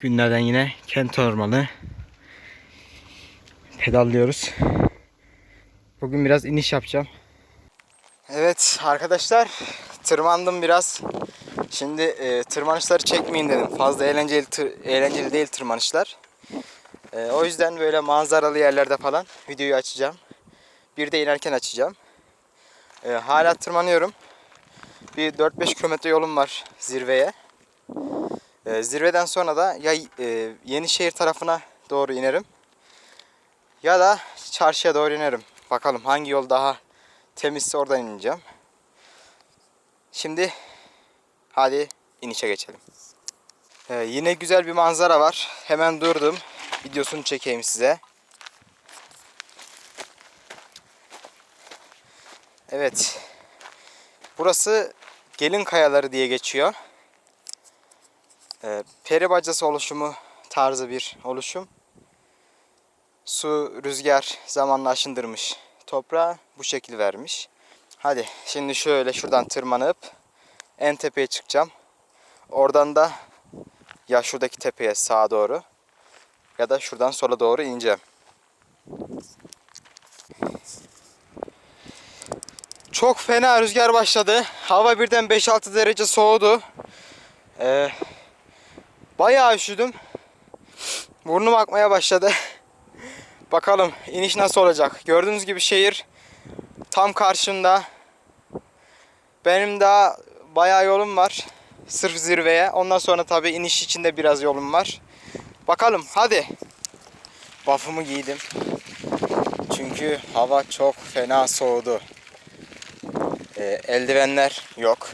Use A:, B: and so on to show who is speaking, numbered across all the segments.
A: Günlerden yine kent ormanı pedallıyoruz. Bugün biraz iniş yapacağım. Evet arkadaşlar tırmandım biraz. Şimdi e, tırmanışları çekmeyin dedim. Fazla eğlenceli tır- eğlenceli değil tırmanışlar. E, o yüzden böyle manzaralı yerlerde falan videoyu açacağım. Bir de inerken açacağım. E, hala tırmanıyorum. Bir 4-5 kilometre yolum var zirveye. E, zirveden sonra da ya e, Yenişehir tarafına doğru inerim ya da çarşıya doğru inerim. Bakalım hangi yol daha temizse oradan ineceğim. Şimdi hadi inişe geçelim. E, yine güzel bir manzara var. Hemen durdum. Videosunu çekeyim size. Evet. Burası Gelin Kayaları diye geçiyor. Ee, peri bacası oluşumu tarzı bir oluşum. Su, rüzgar zamanla aşındırmış toprağa bu şekil vermiş. Hadi şimdi şöyle şuradan tırmanıp en tepeye çıkacağım. Oradan da ya şuradaki tepeye sağa doğru ya da şuradan sola doğru ineceğim. Çok fena rüzgar başladı. Hava birden 5-6 derece soğudu. Ee, bayağı üşüdüm. Burnum akmaya başladı. Bakalım iniş nasıl olacak. Gördüğünüz gibi şehir tam karşımda. Benim daha bayağı yolum var. Sırf zirveye. Ondan sonra tabii iniş için de biraz yolum var. Bakalım hadi. Buff'ımı giydim. Çünkü hava çok fena soğudu. Ee, eldivenler yok.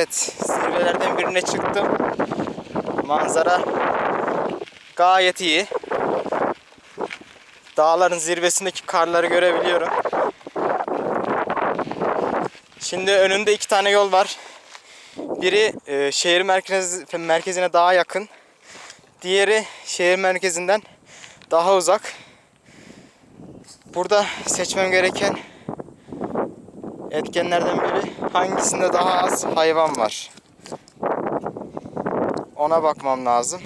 A: Evet, zirvelerden birine çıktım. Manzara gayet iyi. Dağların zirvesindeki karları görebiliyorum. Şimdi önümde iki tane yol var. Biri e, şehir merkez, merkezine daha yakın. Diğeri şehir merkezinden daha uzak. Burada seçmem gereken etkenlerden biri hangisinde daha az hayvan var. Ona bakmam lazım.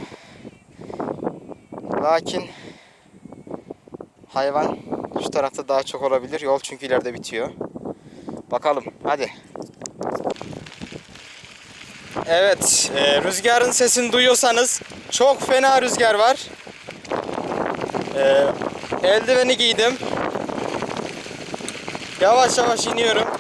A: Lakin hayvan şu tarafta daha çok olabilir. Yol çünkü ileride bitiyor. Bakalım hadi. Evet e, rüzgarın sesini duyuyorsanız çok fena rüzgar var. E, eldiveni giydim. Yavaş yavaş iniyorum.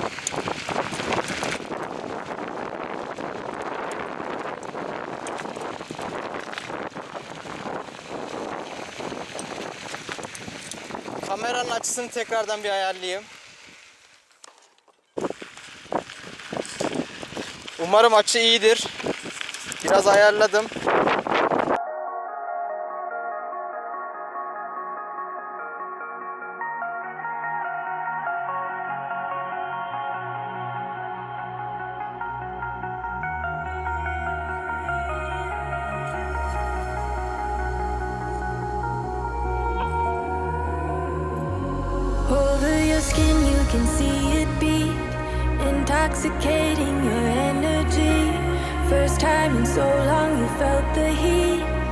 A: Açısını tekrardan bir ayarlayayım. Umarım açı iyidir. Biraz ayarladım.
B: Can see it beat, intoxicating your energy. First time in so long, you felt the heat,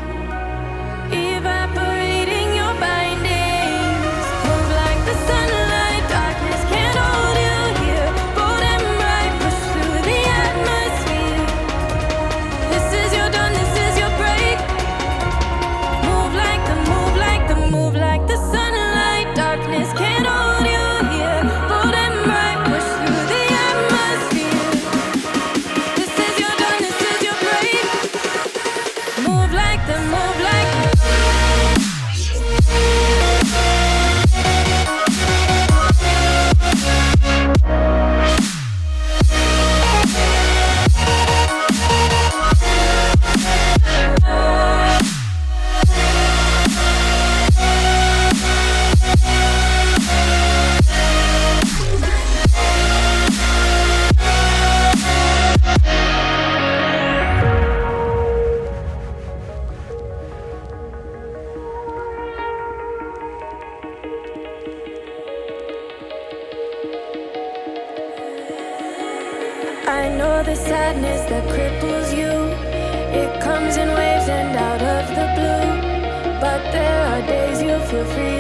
B: to free.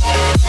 B: Yeah.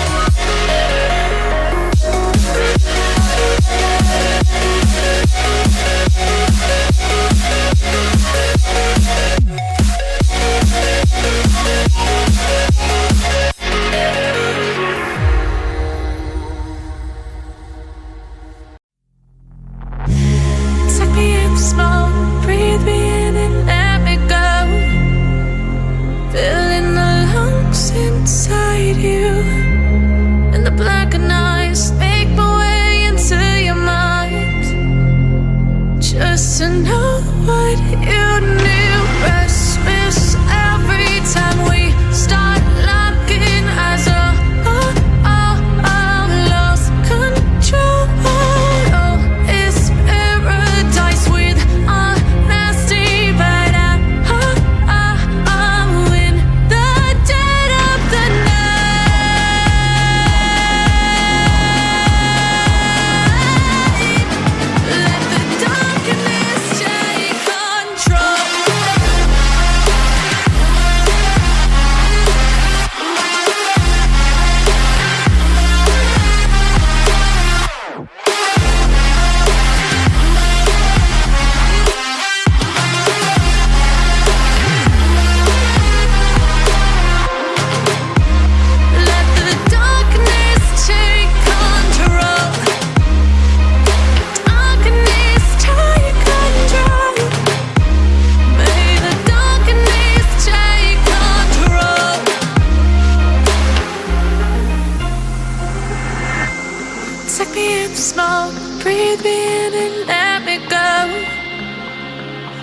B: Take me in the smoke, breathe me in and let me go.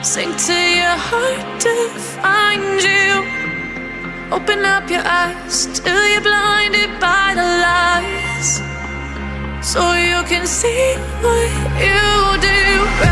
B: Sink to your heart to find you. Open up your eyes till you're blinded by the lies. So you can see what you do.